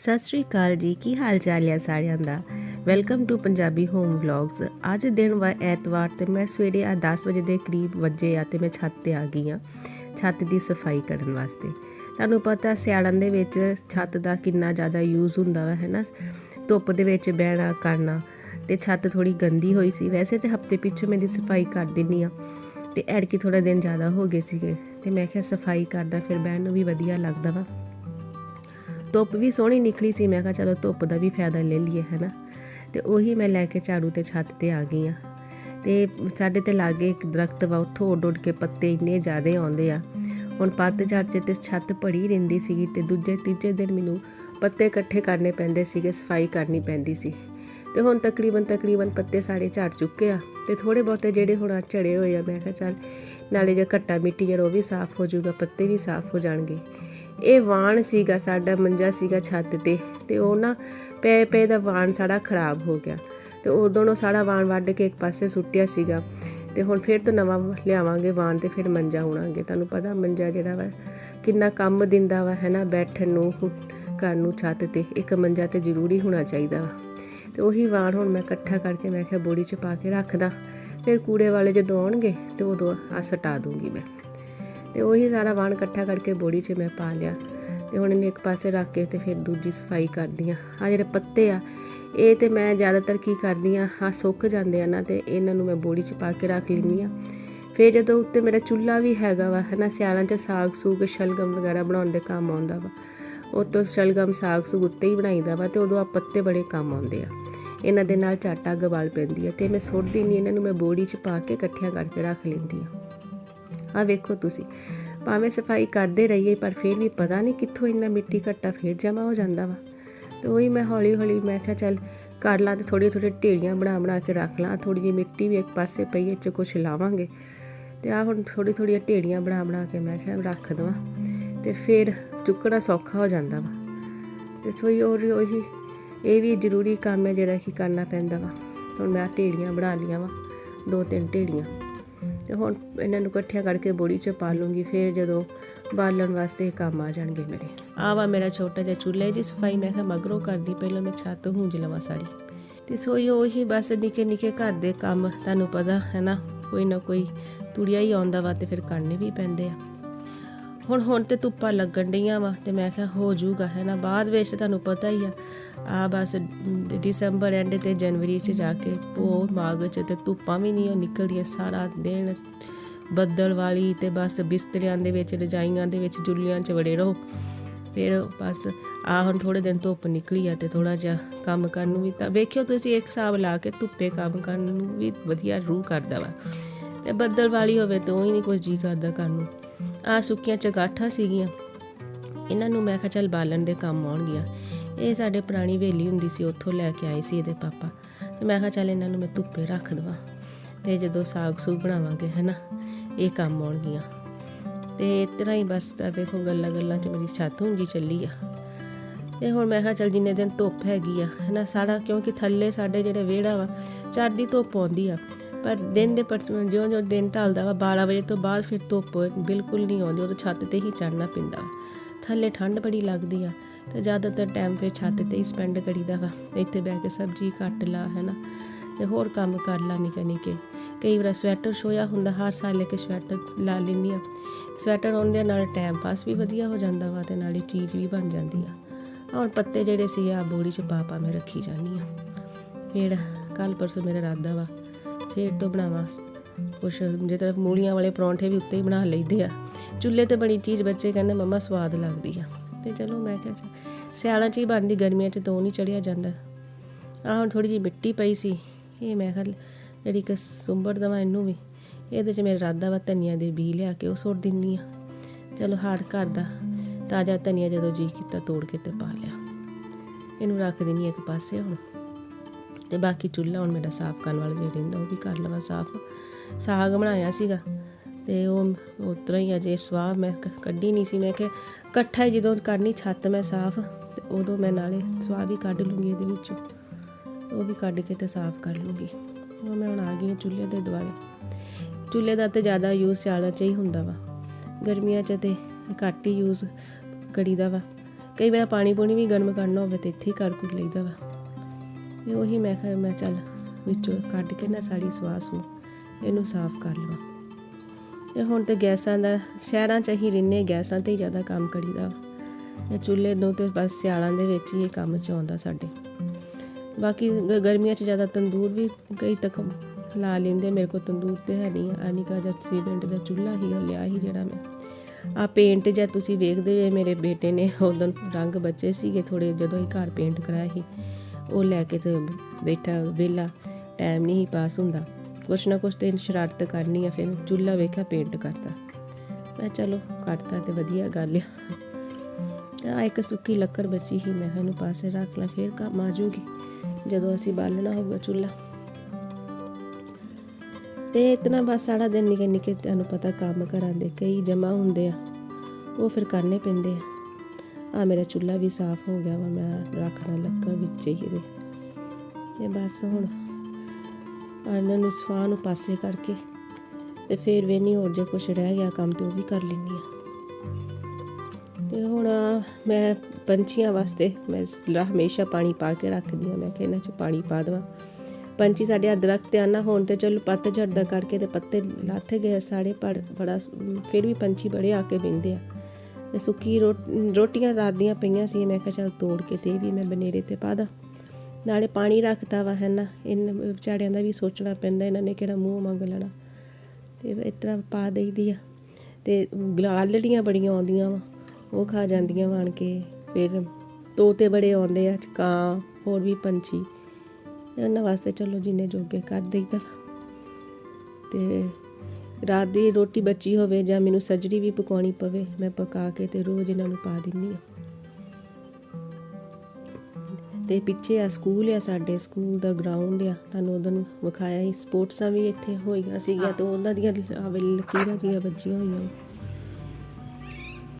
ਸਤਿ ਸ੍ਰੀ ਅਕਾਲ ਜੀ, ਕੀ ਹਾਲ ਚਾਲ ਹੈ ਸਾਰਿਆਂ ਦਾ? Welcome to Punjabi home vlogs ਅੱਜ ਦਿਨ ਵਾ ਐਤਵਾਰ ਤੇ ਮੈਂ ਸਵੇਰੇ ਆ 10 ਵਜੇ ਦੇ ਕਰੀਬ ਵੱਜੇ ਆ ਤੇ ਮੈਂ ਛੱਤ ਤੇ ਆ ਗਈ ਆ, ਛੱਤ ਦੀ ਸਫ਼ਾਈ ਕਰਨ ਵਾਸਤੇ। ਤੁਹਾਨੂੰ ਪਤਾ ਸਿਆਲਾਂ ਦੇ ਵਿੱਚ ਛੱਤ ਦਾ ਕਿੰਨਾ ਜ਼ਿਆਦਾ ਯੂਜ਼ ਹੁੰਦਾ ਵਾ ਹੈ ਨਾ ਧੁੱਪ ਦੇ ਵਿੱਚ ਬਹਿਣਾ, ਕਰਨਾ ਤੇ ਛੱਤ ਥੋੜੀ ਗੰਦੀ ਹੋਈ ਸੀ। ਵੈਸੇ ਤੇ ਹਫ਼ਤੇ ਪਿੱਛੇ ਮੈਂ ਦੀ ਸਫ਼ਾਈ ਕਰ ਦਿੰਨੀ ਆ ਤੇ ਐੜਕੀ ਥੋੜਾ ਦਿਨ ਜ਼ਿਆਦਾ ਹੋ ਗਏ ਸੀਗੇ ਤੇ ਮੈਂ ਕਿਹਾ ਸਫ਼ਾਈ ਕਰਦਾ, ਫਿਰ ਬਹਿਣ ਨੂੰ ਵੀ ਵਧੀਆ ਲੱਗਦਾ ਵਾ। ਧੁੱਪ ਵੀ ਸੋਹਣੀ ਨਿਕਲੀ ਸੀ, ਮੈਂ ਕਿਹਾ ਚਲੋ ਧੁੱਪ ਦਾ ਵੀ ਫਾਇਦਾ ਲੈ ਲਈਏ, ਹੈਨਾ? ਤੇ ਉਹੀ ਮੈਂ ਲੈ ਕੇ ਝਾੜੂ ਤੇ ਛੱਤ ਤੇ ਆ ਗਈ ਆ ਤੇ ਸਾਡੇ ਤੇ ਲਾਗੇ ਇੱਕ ਦਰਖਤ ਵਾ, ਉੱਥੋਂ ਉੱਡ ਉੱਡ ਕੇ ਪੱਤੇ ਇੰਨੇ ਜ਼ਿਆਦੇ ਆਉਂਦੇ ਆ। ਹੁਣ ਪੱਤ ਝੜ ਚ ਤੇ ਛੱਤ ਭੜੀ ਰਹਿੰਦੀ ਸੀਗੀ ਤੇ ਦੂਜੇ ਤੀਜੇ ਦਿਨ ਮੈਨੂੰ ਪੱਤੇ ਇਕੱਠੇ ਕਰਨੇ ਪੈਂਦੇ ਸੀਗੇ, ਸਫ਼ਾਈ ਕਰਨੀ ਪੈਂਦੀ ਸੀ। ਤੇ ਹੁਣ ਤਕਰੀਬਨ ਤਕਰੀਬਨ ਪੱਤੇ ਸਾਰੇ ਝੜ ਚੁੱਕੇ ਆ ਤੇ ਥੋੜੇ ਬਹੁਤੇ ਜਿਹੜੇ ਹੁਣ ਝੜੇ ਹੋਏ ਆ, ਮੈਂ ਕਿਹਾ ਚੱਲ ਨਾਲੇ ਜੇ ਘੱਟਾ ਮਿੱਟੀ ਜਿਹੜਾ ਉਹ ਵੀ ਸਾਫ਼ ਹੋ ਜਾਊਗਾ, ਪੱਤੇ ਵੀ ਸਾਫ਼ ਹੋ ਜਾਣਗੇ। ਇਹ ਵਾਣ ਸੀਗਾ, ਸਾਡਾ ਮੰਜਾ ਸੀਗਾ ਛੱਤ ਤੇ ਤੇ ਉਹ ਨਾ ਪੈ ਪੈ ਦਾ ਵਾਣ ਸਾਡਾ ਖਰਾਬ ਹੋ ਗਿਆ। ਤੇ ਉਦੋਂ ਨੂੰ ਸਾਡਾ ਵਾਣ ਵੱਢ ਕੇ ਇੱਕ ਪਾਸੇ ਸੁੱਟਿਆ ਸੀਗਾ। ਤੇ ਹੁਣ ਫਿਰ ਤੋਂ ਨਵਾਂ ਲਿਆਵਾਂਗੇ ਵਾਣ ਤੇ ਫਿਰ ਮੰਜਾ ਹੋਣਾਗੇ। ਤੁਹਾਨੂੰ ਪਤਾ ਮੰਜਾ ਜਿਹੜਾ ਵਾ, ਕਿੰਨਾ ਕੰਮ ਦਿੰਦਾ ਵਾ, ਹੈ ਨਾ? ਬੈਠਣ ਨੂੰ ਘਰ ਨੂੰ, ਛੱਤ ਤੇ ਇੱਕ ਮੰਜਾ ਤੇ ਜ਼ਰੂਰੀ ਹੋਣਾ ਚਾਹੀਦਾ ਵਾ। ਤੇ ਉਹੀ ਵਾਣ ਹੁਣ ਮੈਂ ਇਕੱਠਾ ਕਰਕੇ ਮੈਂ ਕਿਹਾ ਬੋੜੀ 'ਚ ਪਾ ਕੇ ਰੱਖਦਾ। ਫਿਰ ਕੂੜੇ ਵਾਲੇ ਜਦੋਂ ਆਉਣਗੇ, ਤੇ ਉਦੋਂ ਆ ਸਟਾ ਦੂੰਗੀ ਮੈਂ। ਤੇ ਉਹੀ ਸਾਰਾ ਵਾਣ ਇਕੱਠਾ ਕਰਕੇ ਬੋੜੀ 'ਚ ਮੈਂ ਪਾ ਲਿਆ। ਤੇ ਹੁਣ ਇਹਨੂੰ ਇੱਕ ਪਾਸੇ ਰੱਖ ਕੇ ਤੇ ਫਿਰ ਦੂਜੀ ਸਫ਼ਾਈ ਕਰਦੀ ਆ ਆ ਜਿਹੜੇ ਪੱਤੇ ਆ, ਇਹ ਤੇ ਮੈਂ ਜ਼ਿਆਦਾਤਰ ਕੀ ਕਰਦੀ ਆ ਆ ਸੁੱਕ ਜਾਂਦੇ ਆ ਨਾ ਤੇ ਇਹਨਾਂ ਨੂੰ ਮੈਂ ਬੋੜੀ 'ਚ ਪਾ ਕੇ ਰੱਖ ਲੈਂਦੀ ਆ ਫਿਰ ਜਦੋਂ ਉੱਤੇ ਮੇਰਾ ਚੁੱਲ੍ਹਾ ਵੀ ਹੈਗਾ ਵਾ, ਹਨਾ, ਸਿਆਲਾਂ 'ਚ ਸਾਗ ਸੂਗ, ਸ਼ਲਗਮ ਵਗੈਰਾ ਬਣਾਉਣ ਦੇ ਕੰਮ ਆਉਂਦਾ ਵਾ। ਉਹ ਤੋਂ ਸ਼ਲਗਮ, ਸਾਗ ਸੂਗ ਉੱਤੇ ਹੀ ਬਣਾਈਦਾ ਵਾ ਤੇ ਉਦੋਂ ਆ ਪੱਤੇ ਬੜੇ ਕੰਮ ਆਉਂਦੇ ਆ। ਇਹਨਾਂ ਦੇ ਨਾਲ ਚਾਟਾ ਗਵਾਲ ਪੈਂਦੀ ਆ ਤੇ ਮੈਂ ਸੁੱਟਦੀ ਨਹੀਂ ਇਹਨਾਂ ਨੂੰ ਮੈਂ ਬੋੜੀ 'ਚ ਪਾ ਕੇ ਇਕੱਠੀਆਂ ਕਰਕੇ ਰੱਖ ਲੈਂਦੀ ਆ ਆ ਵੇਖੋ ਤੁਸੀਂ। ਭਾਵੇਂ ਸਫ਼ਾਈ ਕਰਦੇ ਰਹੀਏ, ਪਰ ਫਿਰ ਵੀ ਪਤਾ ਨਹੀਂ ਕਿੱਥੋਂ ਇੰਨਾ ਮਿੱਟੀ ਘੱਟਾ ਫੇਰ ਜਮਾ ਹੋ ਜਾਂਦਾ ਵਾ। ਤੇ ਉਹੀ ਮੈਂ ਹੌਲੀ ਹੌਲੀ ਮੈਂ ਕਿਹਾ, ਚੱਲ ਕਰ ਲਾਂ ਤੇ ਥੋੜੀ ਥੋੜੀ ਢੇੜੀਆਂ ਬਣਾ ਬਣਾ ਕੇ ਰੱਖ ਲਾਂ। ਥੋੜੀ ਜਿਹੀ ਮਿੱਟੀ ਵੀ ਇੱਕ ਪਾਸੇ ਪਈ ਇਹ ਚ ਕੁਛ ਲਾਵਾਂਗੇ। ਤੇ ਆ ਹੁਣ ਥੋੜੀ ਥੋੜੀ ਢੇੜੀਆਂ ਬਣਾ ਬਣਾ ਕੇ ਮੈਂ ਕਿਹਾ, ਰੱਖ ਦਵਾਂ। ਤੇ ਫਿਰ ਚੁੱਕਣਾ ਸੌਖਾ ਹੋ ਜਾਂਦਾ ਵਾ। ਤੇ ਸੋਈ ਹੋਰ ਉਹੀ, ਇਹ ਵੀ ਜ਼ਰੂਰੀ ਕੰਮ ਹੈ ਜਿਹੜਾ ਕਿ ਕਰਨਾ ਪੈਂਦਾ ਵਾ। ਹੁਣ ਮੈਂ ਢੇੜੀਆਂ ਬਣਾ ਲੀਆਂ ਵਾ ਦੋ ਤਿੰਨ ਢੇੜੀਆਂ ਤੇ ਹੁਣ ਇਹਨਾਂ ਨੂੰ ਇਕੱਠਿਆਂ ਕਰਕੇ ਬੋੜੀ 'ਚ ਪਾ ਲੂੰਗੀ, ਫਿਰ ਜਦੋਂ ਬਾਲਣ ਵਾਸਤੇ ਕੰਮ ਆ ਜਾਣਗੇ ਮੇਰੇ। ਆਹ ਵਾ ਮੇਰਾ ਛੋਟਾ ਜਿਹਾ ਚੁੱਲ੍ਹੇ ਦੀ ਸਫ਼ਾਈ, ਮੈਂ ਕਿਹਾ ਮਗਰੋਂ ਕਰਦੀ, ਪਹਿਲਾਂ ਮੈਂ ਛੱਤ ਹੂੰਜ ਲਵਾਂ ਸਾਰੀ। ਤੇ ਸੋਈ ਉਹੀ ਬਸ ਨਿੱਕੇ ਨਿੱਕੇ ਘਰ ਦੇ ਕੰਮ, ਤੁਹਾਨੂੰ ਪਤਾ, ਹੈ ਨਾ, ਕੋਈ ਨਾ ਕੋਈ ਤੁੜਿਆ ਹੀ ਆਉਂਦਾ ਵਾ ਤੇ ਫਿਰ ਕਰਨੇ ਵੀ ਪੈਂਦੇ ਆ। ਹੁਣ ਹੁਣ ਤੇ ਧੁੱਪਾਂ ਲੱਗਣ ਡੀਆਂ ਵਾ ਤੇ ਮੈਂ ਕਿਹਾ ਹੋ ਜਾਊਗਾ, ਹੈ ਨਾ? ਬਾਅਦ ਵਿੱਚ ਤੁਹਾਨੂੰ ਪਤਾ ਹੀ ਆ। ਆ ਬਸ ਦਸੰਬਰ ਐਂਡ ਤੇ ਜਨਵਰੀ ਚ ਜਾ ਕੇ ਉਹ ਮਾਗ ਚ ਤੇ ਧੁੱਪਾਂ ਵੀ ਨਹੀਂ ਉਹ ਨਿਕਲਦੀਆਂ, ਸਾਰਾ ਦਿਨ ਬੱਦਲ ਵਾਲੀ ਤੇ ਬਸ ਬਿਸਤਰਿਆਂ ਦੇ ਵਿੱਚ, ਰਜਾਈਆਂ ਦੇ ਵਿੱਚ ਜੁੱਲੀਆਂ 'ਚ ਵੜੇ ਰਹੋ। ਫਿਰ ਬਸ ਆ ਹੁਣ ਥੋੜੇ ਦਿਨ ਧੁੱਪ ਨਿਕਲੀ ਆ ਤੇ ਥੋੜਾ ਜਿਹਾ ਕੰਮ ਕਰਨ ਨੂੰ ਵੀ ਤਾਂ ਵੇਖਿਓ ਤੁਸੀਂ ਇੱਕ ਹਿਸਾਬ ਲਾ ਕੇ ਧੁੱਪੇ ਕੰਮ ਕਰਨ ਨੂੰ ਵੀ ਵਧੀਆ ਰੂਹ ਕਰਦਾ ਵਾ। ਤੇ ਬੱਦਲ ਵਾਲੀ ਹੋਵੇ ਤਾਂ ਉਹ ਹੀ ਨਹੀਂ ਕੋਈ ਜੀ ਕਰਦਾ ਕਰਨ ਨੂੰ। ਆ ਸੁੱਕੀਆਂ ਚਗਾਠਾਂ ਸੀਗੀਆਂ। ਇਹਨਾਂ ਨੂੰ ਮੈਂ ਕਿਹਾ ਚੱਲ ਬਾਲਣ ਦੇ ਕੰਮ ਆਉਣਗੀਆਂ। ਇਹ ਸਾਡੇ ਪੁਰਾਣੀ ਵੇਲੀ ਹੁੰਦੀ ਸੀ, ਉੱਥੋਂ ਲੈ ਕੇ ਆਏ ਸੀ ਇਹਦੇ ਪਾਪਾ। ਤੇ ਮੈਂ ਕਿਹਾ ਚੱਲ ਇਹਨਾਂ ਨੂੰ ਮੈਂ ਧੁੱਪੇ ਰੱਖ ਦਵਾਂ ਤੇ ਜਦੋਂ ਸਾਗ ਸੂਗ ਬਣਾਵਾਂਗੇ, ਹੈਨਾ, ਇਹ ਕੰਮ ਆਉਣਗੀਆਂ। ਤੇ ਇਤਨਾ ਹੀ ਬਸ ਤਾਂ ਵੇਖੋ ਗੱਲਾਂ ਗੱਲਾਂ 'ਚ ਮੇਰੀ ਛੱਤ ਹੁੰਗੀ ਚੱਲੀ ਆ। ਤੇ ਹੁਣ ਮੈਂ ਕਿਹਾ ਚੱਲ ਜਿੰਨੇ ਦਿਨ ਧੁੱਪ ਹੈਗੀ ਆ, ਹੈਨਾ, ਸਾਰਾ ਕਿਉਂਕਿ ਥੱਲੇ ਸਾਡੇ ਜਿਹੜੇ ਵਿਹੜਾ ਵਾ, ਚੜ੍ਹਦੀ ਧੁੱਪ ਆਉਂਦੀ ਆ। ਪਰ ਦਿਨ ਦੇ ਪਰ ਜਿਉਂ ਜਿਉਂ ਦਿਨ ਢਲਦਾ ਵਾ 12 ਵਜੇ ਤੋਂ ਬਾਅਦ ਫਿਰ ਧੁੱਪ ਬਿਲਕੁਲ ਨਹੀਂ ਆਉਂਦੀ ਉਹ ਛੱਤ ਤੇ ਹੀ ਚੜਨਾ ਪੈਂਦਾ ਥੱਲੇ ਠੰਡ ਬੜੀ ਲੱਗਦੀ ਆ ਤੇ ਜ਼ਿਆਦਾਤਰ ਟਾਈਮ ਫਿਰ ਛੱਤ ਤੇ ਹੀ ਸਪੈਂਡ ਕਰੀਦਾ ਵਾ। ਇੱਥੇ ਬਹਿ ਕੇ ਸਬਜ਼ੀ ਕੱਟ ਲਾ, ਹੈਨਾ? ਤੇ ਹੋਰ ਕੰਮ ਕਰ ਲਾ ਨਿੱਕੇ ਨਿੱਕੇ। ਕਈ ਵਾਰ ਸਵੈਟਰ ਛੋਇਆ ਹੁੰਦਾ, ਹਰ ਸਾਲ ਇੱਕ ਸਵੈਟਰ ਲਾ ਲੈਂਦੀ ਆ। ਸਵੈਟਰ ਆਉਣ ਦੇ ਨਾਲ ਟਾਈਮ ਪਾਸ ਵੀ ਵਧੀਆ ਹੋ ਜਾਂਦਾ ਵਾ ਤੇ ਨਾਲੇ ਚੀਜ਼ ਵੀ ਬਣ ਜਾਂਦੀ ਆ। ਔਰ ਪੱਤੇ ਜਿਹੜੇ ਸੀ ਆ ਬੋੜੀ ਚ ਪਾ ਪਾ ਮੈਂ ਰੱਖੀ ਜਾਂਦੀ ਆ। ਫਿਰ ਕੱਲ ਪਰਸੋਂ ਮੇਰਾ ਇਰਾਦਾ ਵਾ ਫਿਰ ਤੋਂ ਬਣਾਵਾਂ। ਕੁਛ ਜੇ ਤਾਂ ਮੂਲੀਆਂ ਵਾਲੇ ਪਰੌਂਠੇ ਵੀ ਉੱਤੇ ਹੀ ਬਣਾ ਲਈਦੇ ਆ। ਚੁੱਲ੍ਹੇ ਤੇ ਬਣੀ ਚੀਜ਼ ਬੱਚੇ ਕਹਿੰਦੇ ਮੰਮਾ ਸਵਾਦ ਲੱਗਦੀ ਆ। ਤੇ ਚਲੋ ਮੈਂ ਕਿਹਾ ਚੱਲ, ਸਿਆਲਾਂ 'ਚ ਹੀ ਬਣਦੀ ਗਰਮੀਆਂ 'ਚ ਤੋਂ ਨਹੀਂ ਚੜਿਆ ਜਾਂਦਾ। ਆ ਹੁਣ ਥੋੜੀ ਜਿਹੀ ਮਿੱਟੀ ਪਈ ਸੀ। ਇਹ ਮੈਂ ਕਿਹਾ ਜਿਹੜੀ ਕਿ ਸੁੰਬੜ ਦਵਾ ਇਹਨੂੰ ਵੀ। ਇਹਦੇ 'ਚ ਮੇਰੇ ਇਰਾਦਾ ਵਾ ਧਨੀਆ ਦੇ ਬੀ ਲਿਆ ਕੇ ਉਹ ਸੁੱਟ ਦਿੰਨੀ ਆ। ਚਲੋ ਹਰ ਘਰ ਦਾ। ਤਾਜ਼ਾ ਧਨੀਆ ਜਦੋਂ ਜੀ ਕੀਤਾ ਤੋੜ ਕੇ ਤੇ ਪਾ ਲਿਆ। ਇਹਨੂੰ ਰੱਖ ਦੇਣੀ ਇੱਕ ਪਾਸੇ ਹੁਣ। ਤੇ ਬਾਕੀ ਚੁੱਲ੍ਹਾ ਹੁਣ ਮੇਰਾ ਸਾਫ਼ ਕਰਨ ਵਾਲਾ ਜਿਹੜਾ ਰਹਿੰਦਾ ਉਹ ਵੀ ਕਰ ਲਵਾਂ ਸਾਫ਼। ਸਾਗ ਬਣਾਇਆ ਸੀਗਾ ਤੇ ਉਹ ਉਤਰਾ ਹੀ ਅਜੇ ਸਵਾਹ ਮੈਂ ਕੱਢੀ ਨਹੀਂ ਸੀ। ਮੈਂ ਕਿ ਇਕੱਠਾ ਹੀ ਜਦੋਂ ਕਰਨੀ ਛੱਤ ਮੈਂ ਸਾਫ਼ ਤੇ ਉਦੋਂ ਮੈਂ ਨਾਲੇ ਸਵਾਹ ਵੀ ਕੱਢ ਲੂੰਗੀ ਇਹਦੇ ਵਿੱਚੋਂ। ਉਹ ਵੀ ਕੱਢ ਕੇ ਤੇ ਸਾਫ਼ ਕਰ ਲੂੰਗੀ। ਉਹ ਮੈਂ ਹੁਣ ਆ ਗਈ ਹਾਂ ਚੁੱਲ੍ਹੇ ਦੇ ਦੁਆਲੇ। ਚੁੱਲ੍ਹੇ ਦਾ ਤੇ ਜ਼ਿਆਦਾ ਯੂਜ਼ ਸਿਆਲਾਂ 'ਚ ਹੀ ਹੁੰਦਾ ਵਾ। ਗਰਮੀਆਂ 'ਚ ਤੇ ਘੱਟ ਹੀ ਯੂਜ਼ ਕਰੀਦਾ ਵਾ। ਕਈ ਵਾਰ ਪਾਣੀ ਪੂਣੀ ਵੀ ਗਰਮ ਕਰਨਾ ਹੋਵੇ ਤੇ ਇੱਥੇ ਹੀ ਕਰ ਕੁਰ ਲਈਦਾ ਵਾ। ਤੇ ਉਹੀ ਮੈਂ ਕਿਹਾ, ਮੈਂ ਚੱਲ ਵਿੱਚੋਂ ਕੱਢ ਕੇ ਨਾ ਸਾੜੀ ਸਵਾਸ ਨੂੰ ਇਹਨੂੰ ਸਾਫ਼ ਕਰ ਲਵਾਂ। ਤੇ ਹੁਣ ਤੇ ਗੈਸਾਂ ਦਾ, ਸ਼ਹਿਰਾਂ 'ਚ ਹੀ ਰਹਿੰਦੇ ਗੈਸਾਂ ਤੇ ਹੀ ਜ਼ਿਆਦਾ ਕੰਮ ਕਰੀਦਾ ਵਾ। ਇਹ ਚੁੱਲ੍ਹੇ ਨੂੰ ਤੇ ਬਸ ਸਿਆਲਾਂ ਦੇ ਵਿੱਚ ਹੀ ਇਹ ਕੰਮ 'ਚ ਆਉਂਦਾ ਸਾਡੇ। ਬਾਕੀ ਗ- ਗਰਮੀਆਂ 'ਚ ਜ਼ਿਆਦਾ ਤੰਦੂਰ ਵੀ ਕਈ ਤੱਕ ਲਾ ਲੈਂਦੇ, ਮੇਰੇ ਕੋਲ ਤੰਦੂਰ ਤੇ ਹੈ ਨਹੀਂ ਅਨਿਕਾ ਜਦ ਸੀਮੈਂਟ ਦਾ ਚੁੱਲ੍ਹਾ ਹੀ ਲਿਆ ਹੀ ਜਿਹੜਾ ਮੈਂ। ਆ ਪੇਂਟ ਜੇ ਤੁਸੀਂ ਵੇਖਦੇ ਜੇ, ਮੇਰੇ ਬੇਟੇ ਨੇ ਉਦੋਂ ਰੰਗ ਬਚੇ ਸੀਗੇ ਥੋੜੇ ਜਦੋਂ ਹੀ ਘਰ ਪੇਂਟ ਕਰਾਇਆ ਸੀ। ਉਹ ਲੈ ਕੇ ਤੇ ਬੈਠਾ ਵਿਹਲਾ ਟਾਈਮ ਨਹੀਂ ਸੀ ਪਾਸ ਹੁੰਦਾ। ਕੁਛ ਨਾ ਕੁਛ ਤੇ ਸ਼ਰਾਰਤ ਕਰਨੀ ਆ, ਫਿਰ ਚੁੱਲ੍ਹਾ ਵੇਖਿਆ ਪੇਂਟ ਕਰਤਾ। ਮੈਂ ਚਲੋ, ਕਰਤਾ ਤੇ ਵਧੀਆ ਗੱਲ ਆ। ਆ ਇੱਕ ਸੁੱਕੀ ਲੱਕੜ ਬਚੀ ਹੀ ਮੈਂ ਕਿਹਾ ਇਹਨੂੰ ਪਾਸੇ ਰੱਖ ਲਾ, ਫਿਰ ਕੰਮ ਆ ਜੂਗੀ ਜਦੋਂ ਅਸੀਂ ਬਾਲਣਾ ਹੋਊਗਾ ਚੁੱਲ੍ਹਾ। ਤੇ ਇਤਨਾ ਬਸ ਸਾਰਾ ਦਿਨ ਨਿੱਕੇ ਨਿੱਕੇ ਤੁਹਾਨੂੰ ਪਤਾ ਕੰਮ ਘਰਾਂ ਦੇ ਕਈ ਜਮਾ ਹੁੰਦੇ ਆ, ਉਹ ਫਿਰ ਕਰਨੇ ਪੈਂਦੇ ਆ। ਆ ਮੇਰਾ ਚੁੱਲ੍ਹਾ ਵੀ ਸਾਫ਼ ਹੋ ਗਿਆ ਵਾ, ਮੈਂ ਰੱਖਣਾ ਲੱਕੜ ਵਿੱਚ ਹੀ ਇਹਦੇ। ਤੇ ਬਸ ਹੁਣ ਇਹਨਾਂ ਨੂੰ ਸਵਾਹ ਨੂੰ ਪਾਸੇ ਕਰਕੇ ਤੇ ਫਿਰ ਵੀ ਨਹੀਂ ਹੋਰ ਜੇ ਕੁਝ ਰਹਿ ਗਿਆ ਕੰਮ ਤੇ ਉਹ ਵੀ ਕਰ ਲੈਂਦੀ ਆ। ਤੇ ਹੁਣ ਮੈਂ ਪੰਛੀਆਂ ਵਾਸਤੇ ਮੈਂ ਹਮੇਸ਼ਾ ਪਾਣੀ ਪਾ ਕੇ ਰੱਖਦੀ ਹਾਂ ਮੈਂ ਕਿ ਇਹਨਾਂ 'ਚ ਪਾਣੀ ਪਾ ਦੇਵਾਂ। ਪੰਛੀ ਸਾਡੇ ਆ ਦਰਖਤ ਤੇ ਆਨਾ ਹੋਣ ਤੇ ਚਲੋ ਪੱਤ ਝੜਦਾ ਕਰਕੇ ਤੇ ਪੱਤੇ ਲੱਥ ਗਏ ਸਾਰੇ, ਪਰ ਬੜਾ ਫਿਰ ਵੀ ਪੰਛੀ ਬੜੇ ਆ ਕੇ ਬਿੰਦੇ ਆ। ਤੇ ਸੁੱਕੀ ਰੋ- ਰੋਟੀਆਂ ਰਾਤ ਦੀਆਂ ਪਈਆਂ ਸੀ, ਮੈਂ ਕਿਹਾ ਚਲ ਤੋੜ ਕੇ ਤੇ ਇਹ ਵੀ ਮੈਂ ਬਨੇਰੇ ਤੇ ਪਾ ਦਾਂ। ਨਾਲੇ ਪਾਣੀ ਰੱਖਤਾ ਵਾ ਹੈ ਨਾ ਇਹਨਾਂ ਵਿਚਾਰਿਆਂ ਦਾ ਵੀ ਸੋਚਣਾ ਪੈਂਦਾ, ਇਹਨਾਂ ਨੇ ਕਿਹੜਾ ਮੂੰਹ ਮੰਗ ਲੈਣਾ। ਤੇ ਇਸ ਤਰ੍ਹਾਂ ਪਾ ਦੇਈਦੀ ਆ। ਤੇ ਗਲਾਲੜੀਆਂ ਬੜੀਆਂ ਆਉਂਦੀਆਂ ਵਾ, ਉਹ ਖਾ ਜਾਂਦੀਆਂ ਵਾਣ ਕੇ, ਫਿਰ ਤੋਤੇ ਬੜੇ ਆਉਂਦੇ ਆ ਕਾਂ ਹੋਰ ਵੀ ਪੰਛੀ। ਇਹਨਾਂ ਵਾਸਤੇ ਚਲੋ ਜਿੰਨੇ ਜੋਗੇ ਕਰ ਦੇਈਦਾ ਤੇ ਰਾਤ ਦੀ ਰੋਟੀ ਬਚੀ ਹੋਵੇ ਜਾਂ ਮੈਨੂੰ ਸਜੜੀ ਵੀ ਪਕਾਉਣੀ ਪਵੇ ਮੈਂ ਪਕਾ ਕੇ ਤੇ ਰੋਜ਼ ਇਹਨਾਂ ਨੂੰ ਪਾ ਦਿੰਨੀ ਆ ਤੇ ਪਿੱਛੇ ਆ ਸਕੂਲ ਆ ਸਾਡੇ ਸਕੂਲ ਦਾ ਗਰਾਊਂਡ ਆ ਤੁਹਾਨੂੰ ਉਦੋਂ ਵਿਖਾਇਆ ਸੀ ਸਪੋਰਟਸਾਂ ਵੀ ਇੱਥੇ ਹੋਈਆਂ ਸੀਗੀਆਂ ਤੇ ਉਹਨਾਂ ਦੀਆਂ ਲਕੀਰਾਂ ਜੀਆਂ ਵੱਜੀਆਂ ਹੋਈਆਂ।